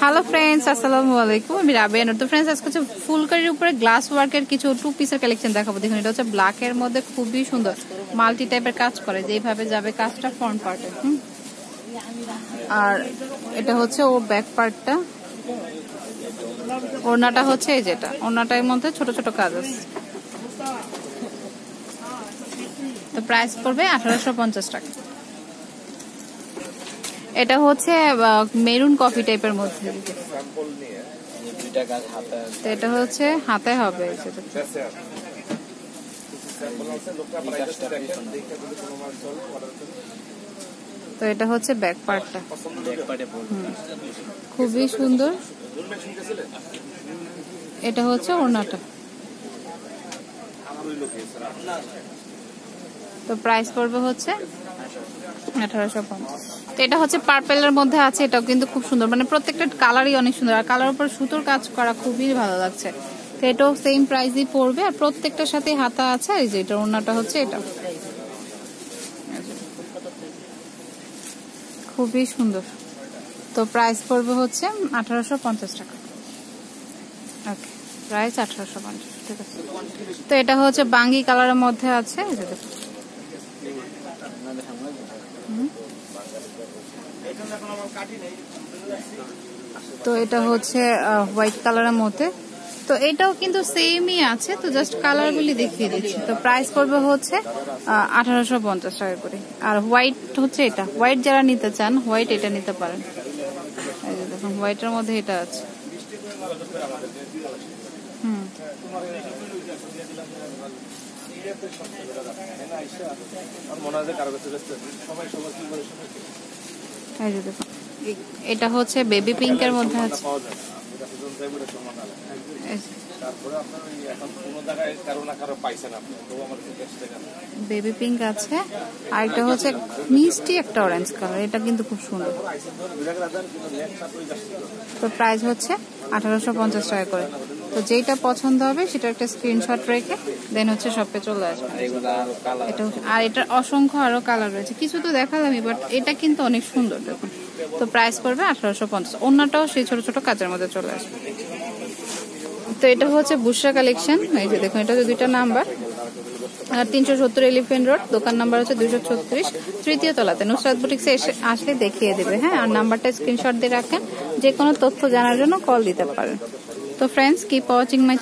Hello friends আসসালামু আলাইকুম আমি রাবেয়া তো ফ্রেন্ডস আজকে হচ্ছে ফুলকারির উপরে গ্লাস ওয়ার্কের কিছু টু পিসের কালেকশন দেখাবো। দেখুন, এটা হচ্ছে ব্ল্যাকের মধ্যে খুবই সুন্দর মাল্টি টাইপের কাজ করে। যেভাবে যাবে কাজটা ফ্রন্ট পার্টে আর এটা হচ্ছে ও ব্যাক পার্টটা ওড়নাটা হচ্ছে এই যেটা। ওড়নাটার মধ্যে ছোট ছোট কাজ আছে। তো প্রাইস পড়বে আঠারোশো পঞ্চাশ টাকা। এটা হচ্ছে মেরুন কফি টাইপের মধ্যে। তো এটা হচ্ছে হাতে হবে। তো এটা হচ্ছে ব্যাক পার্টটা। খুবই সুন্দর। এটা হচ্ছে ওড়নাটা। তো প্রাইস পড়বে হচ্ছে এটা হচ্ছে পার্পেলের মধ্যে আছে, এটাও কিন্তু খুব সুন্দর। মানে প্রত্যেকটা কালারই অনেক সুন্দর। আর কালার উপর সুতোর কাজ করা খুবই ভালো লাগছে। তো এটাও সেম প্রাইসই পড়বে। আর প্রত্যেকটার সাথে হাতা আছে, এই যে এটা ওড়নাটা হচ্ছে এটা। খুবই সুন্দর। তো প্রাইস পড়বে হচ্ছে আঠারোশো পঞ্চাশ টাকা। ওকে প্রাইস আঠারোশো পঞ্চাশ, ঠিক আছে। তো এটা হচ্ছে বাঙ্গি কালারের মধ্যে আছে তো এটা হচ্ছে হোয়াইট কালারের মধ্যে। তো এটাও কিন্তু সেমই আছে, তো জাস্ট কালারগুলি দেখিয়ে দিচ্ছি। তো প্রাইস পড়বে হচ্ছে আঠারোশো পঞ্চাশ টাকা করে। আর হোয়াইট হচ্ছে এটা। হোয়াইট যারা নিতে চান হোয়াইট এটা নিতে পারেন। দেখুন হোয়াইটের মধ্যে এটা আছে। হুম। এটা হচ্ছে বেবি পিঙ্কের মধ্যে আছে। বেবি পিঙ্ক আছে, আর এটা হচ্ছে মিষ্টি একটা অরেঞ্জ কালার এটা কিন্তু খুব সুন্দর। তো প্রাইস হচ্ছে আঠারোশো পঞ্চাশ টাকা করে। তো যেটা পছন্দ হবে সেটা একটা স্ক্রিনশট রেখে দেন হচ্ছে শপে চলে আসবে। এটা আর এটার অসংখ্য আরও কালার রয়েছে। কিছু তো দেখালামই বাট এটা কিন্তু অনেক সুন্দর দেখুন। তো প্রাইস পড়বে আঠারোশো পঞ্চাশ। অন্যটাও সেই ছোট ছোট কাজের মধ্যে চলে আসবে। তো এটা হচ্ছে বুসরা কালেকশন এই যে দেখুন, এটা দুইটা নাম্বার আর তিনশো সত্তর এলিফেন্ট রোড দোকান নাম্বার হচ্ছে দুশো ছত্রিশ। তৃতীয় তলাতে নুসরাত বুটিক্সে এসে আসলে দেখিয়ে দেবে হ্যাঁ? আর নাম্বারটা স্ক্রিনশট দিয়ে রাখেন। যে কোনো তথ্য জানার জন্য কল দিতে পারেন। তো ফ্রেন্ডস কিপ ওয়াচিং মাই